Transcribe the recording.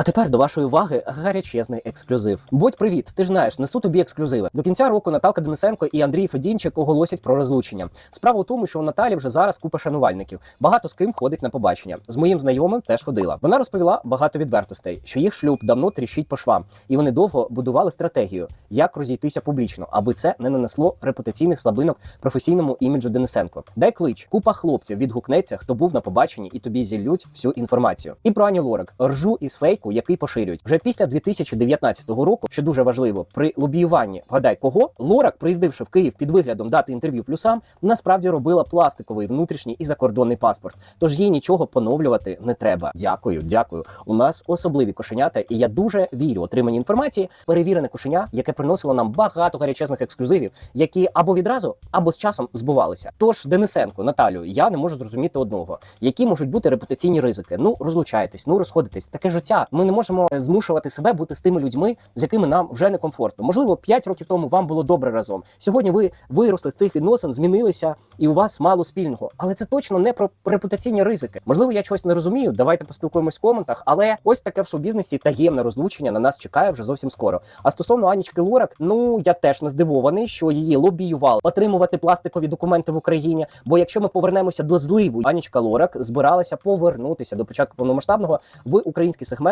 А тепер до вашої уваги гарячезний ексклюзив. Будь привіт, ти ж знаєш, несу тобі ексклюзиви. До кінця року Наталка Денисенко і Андрій Федінчик оголосять про розлучення. Справа у тому, що у Наталі вже зараз купа шанувальників. Багато з ким ходить на побачення. З моїм знайомим теж ходила. Вона розповіла багато відвертостей, що їх шлюб давно тріщить по швам, і вони довго будували стратегію, як розійтися публічно, аби це не нанесло репутаційних слабинок професійному іміджу Денисенко. Дай клич, купа хлопців відгукнеться, хто був на побаченні, і тобі зіллють всю інформацію. І про Ані Лорак ржу із фейку, який поширюють вже після 2019 року, що дуже важливо, при лобіюванні вгадай кого Лорак, приїздивши в Київ під виглядом дати інтерв'ю плюсам, насправді робила пластиковий внутрішній і закордонний паспорт. Тож їй нічого поновлювати не треба. Дякую, дякую. У нас особливі кошенята, і я дуже вірю отриманій інформації. Перевірене кошеня, яке приносило нам багато гарячезних ексклюзивів, які або відразу, або з часом збувалися. Тож Денисенко, Наталю, я не можу зрозуміти одного, які можуть бути репутаційні ризики. Ну розлучайтесь, ну розходитесь. Таке життя. Ми не можемо змушувати себе бути з тими людьми, з якими нам вже некомфортно. Можливо, 5 років тому вам було добре разом. Сьогодні ви виросли з цих відносин, змінилися, і у вас мало спільного. Але це точно не про репутаційні ризики. Можливо, я чогось не розумію. Давайте поспілкуємось в коментах. Але ось таке в шоу-бізнесі таємне розлучення на нас чекає вже зовсім скоро. А стосовно Анічки Лорак, ну я теж не здивований, що її лобіювали отримувати пластикові документи в Україні. Бо якщо ми повернемося до зливу, Анічка Лорак збиралася повернутися до початку повномасштабного в український сегмент